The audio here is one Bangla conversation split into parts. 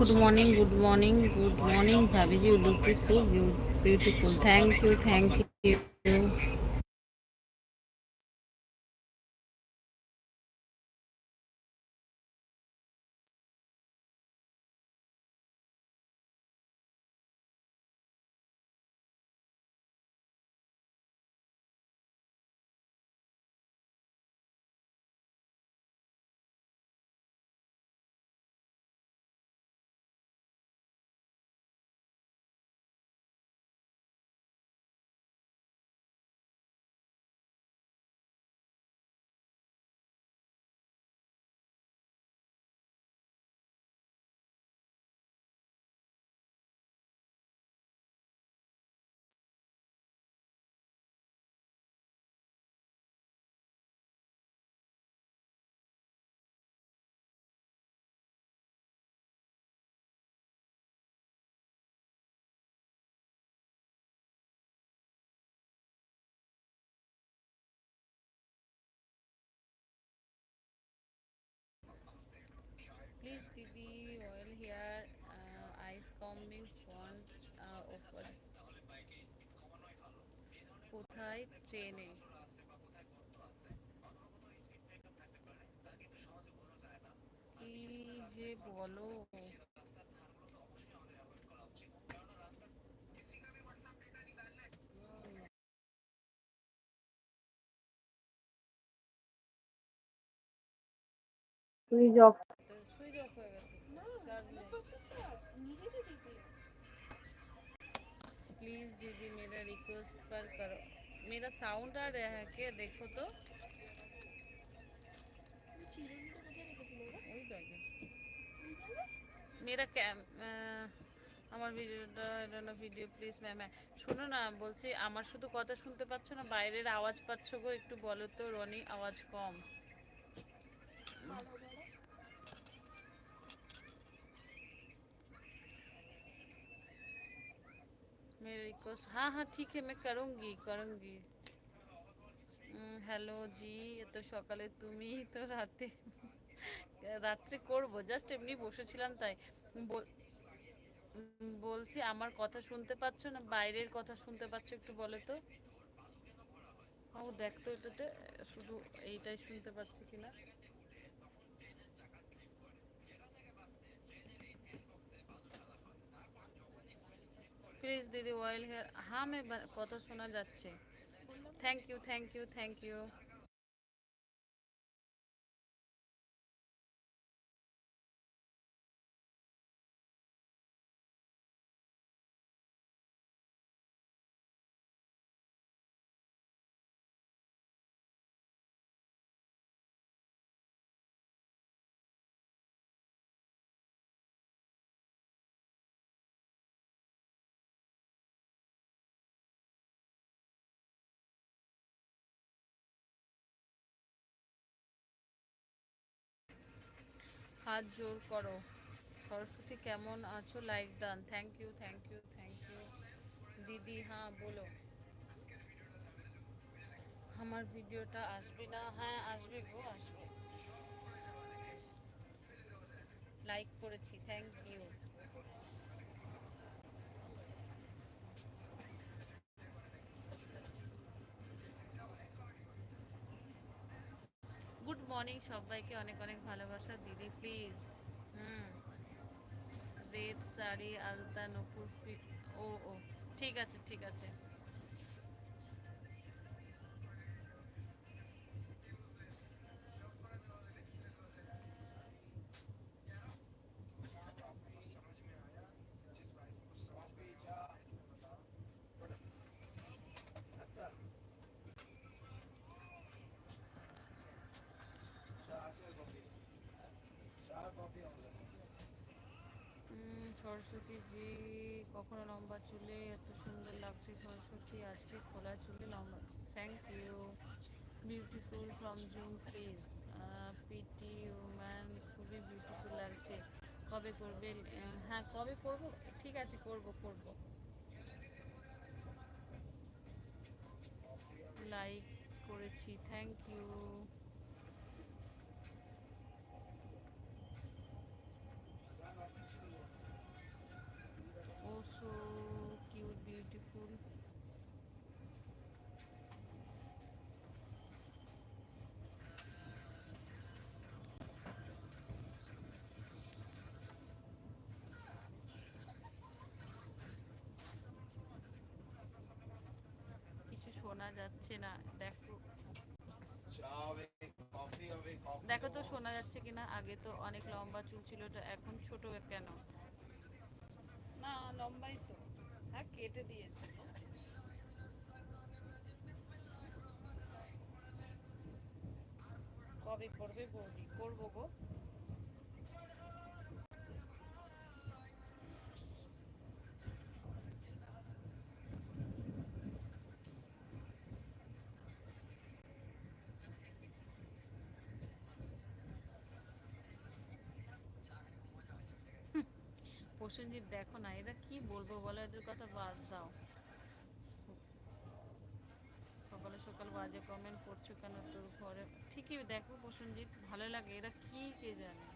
good morning good morning good morning bhabhi ji you so beautiful. Thank you thank you. কোথায় ট্রেনে কি যে বলো সুইচ অফ সুইচ অফ হয়ে গেছে प्लीज दीदी मेरा रिक्वेस्ट पर करो मेरा साउंड आ रहा है क्या देखो तो ওই ব্যাগে মেরা ক্যাম আমার ভিডিওটা এটা না ভিডিও প্লিজ ম্যাম শোনো না বলছি আমার শুধু কথা শুনতে পাচ্ছ না বাইরের আওয়াজ পাচ্ছ গো একটু বলো তো রনি আওয়াজ কম मेरा रिक्वेस्ट हाँ हाँ ठीक है मैं करूँगी करूँगी হ্যালো জি এত সকালে তুমি তো রাতে রাত্রে করব জাস্ট এমনি বসেছিলাম তাই বল- উম, বলছি আমার কথা শুনতে পাচ্ছ না বাইরের কথা শুনতে পাচ্ছ একটু বলো তো ও দেখ তো এটাতে শুধু এইটাই শুনতে পাচ্ছি কিনা প্লিজ দিদি অয়েল হেয়ার হ্যাঁ মে কথা শোনা যাচ্ছে thank you thank you thank you হাত জোর করো। সরস্বতী, কেমন আছো? Like done thank you thank you thank you দিদি হ্যাঁ বলো। আমার ভিডিওটা আসবে না? হ্যাঁ আসবে গো, আসবে। লাইক করেছি থ্যাংক ইউ মর্নিং সবাইকে অনেক অনেক ভালোবাসা। দিদি প্লিজ হুম। রেড শাড়ি, আলতা, নপুর ও ও। ঠিক আছে ঠিক আছে। সরস্বতী জি, কখনো লম্বা চুলে, এত সুন্দর লাগছে সরস্বতী, আজকে খোলা চুলে লম্বা thank you beautiful from June please pretty woman খুবই বিউটিফুল লাগছে, কবে করবে হ্যাঁ কবে করব, ঠিক আছে, করব করব। লাইক করেছি thank you so cute, beautiful. কিছু শোনা যাচ্ছে না, দেখো। দেখো তো শোনা যাচ্ছে কিনা, আগে তো অনেক লম্বা চুল ছিল এখন ছোট কেন? না লম্বাই তো। হ্যাঁ কেটে দিয়েছে। কবে করবে বৌদি? করব গো। প্রসেনজিৎ দেখো না, এরা কি বলব বলো, এদের কথা বাদ দাও। সকালে সকাল বাজে কমেন্ট করছ কেন তোর ঘরে? ঠিকই দেখো প্রসেনজিৎ, ভালো লাগে, এরা কি কে জানে?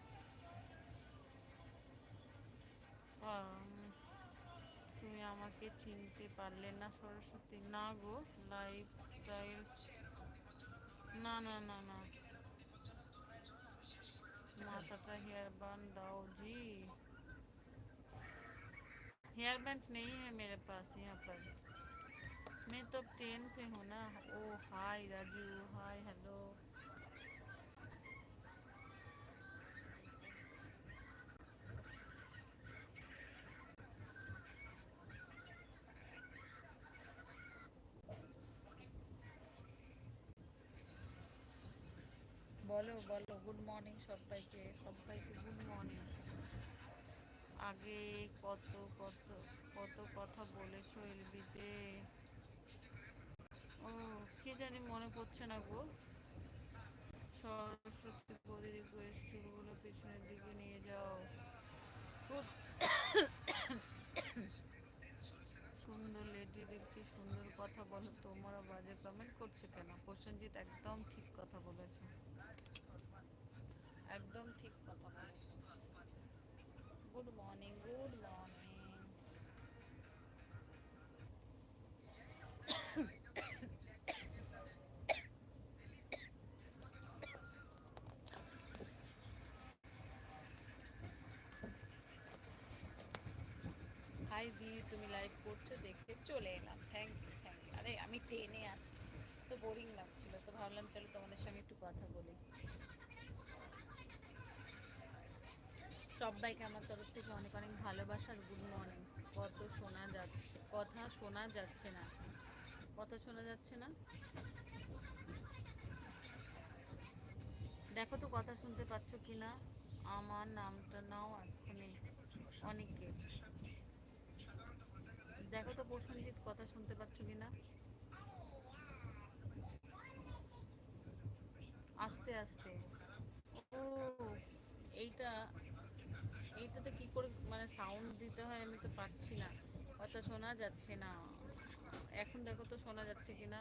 তুমি আমাকে চিনতে পারলে না সরস্বতী। না গো লাইফ স্টাইল না না না না। মাথাটা হেয়ার বান দাও, জি। हेयर बैंड नहीं है मेरे पास यहाँ पर मैं तो ट्रेन पे हूँ ना ओ हाय राजू हाय हेलो বলো বলো গুড মর্নিং সবাইকে সবাইকে গুড মর্নিং আগে কত কত কত কথা বলেছ এলবিতে? ও, কে জানি মনে পড়ছে না গো। সরস্বতী বৌদি রিকোয়েস্ট চুলগুলো পিছনের দিকে নিয়ে যাও। খুব সুন্দর লেডি দেখছি, সুন্দর কথা বলো। তোমরা বাজে কমেন্ট করছে কেন? প্রসেনজিৎ একদম ঠিক কথা বলেছে। একদম ঠিক কথা বলেছে। Good morning good morning hi দি, তুমি লাইভ করছ দেখে চলে এলাম। থ্যাংক ইউ থ্যাংক ইউ আরে, আমি টেনে আছি, তো বোরিং লাগছিল, তো ভাবলাম চলো তোমাদের সঙ্গে একটু কথা বলি সবাইকে আমার তরফ থেকে অনেক অনেক ভালোবাসার গুড মর্নিং কত শোনা যাচ্ছে, কথা শোনা যাচ্ছে না। কথা শোনা যাচ্ছে না। দেখো তো কথা শুনতে পাচ্ছ কি না আমার নামটা নাও এক্ষুনি অনেকে দেখো তো প্রসঞ্জিৎ কথা শুনতে পাচ্ছ কি না আস্তে আস্তে। ও, এইটা এইটাতে কি করে মানে সাউন্ড দিতে হয় আমি তো পাচ্ছি না। কথা শোনা যাচ্ছে না। এখন দেখো তো শোনা যাচ্ছে কি না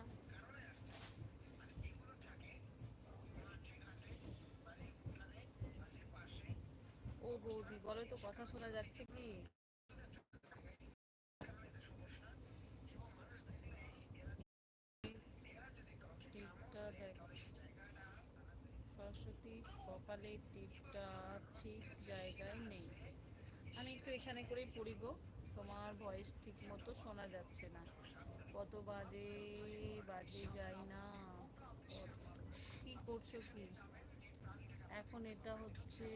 ও বৌদি, বলো তো কথা শোনা যাচ্ছে কি? সরস্বতী কপালে টিপটা ঠিক জায়গায় নেই। এখানে করেই পড়ি গো। তোমার ভয়েস ঠিক মতো শোনা যাচ্ছে না। কত বাজে বাজে যাই না। কি করছ কি? এখন এটা হচ্ছে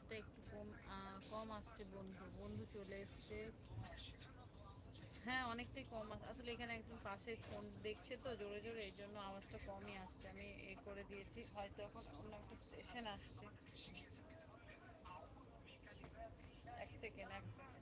আওয়াজটা একটু কম কম আসছে বন্ধু। বন্ধু চলে এসছে। হ্যাঁ অনেকটাই কম আসলে এখানে একদম পাশে ফোন দেখছে তো জোরে জোরে, এই জন্য আওয়াজটা কমই আসছে। আমি এ করে দিয়েছি। হয়তো এখন অন্য একটা স্টেশন আসছে। এক সেকেন্ড এক সেকেন্ড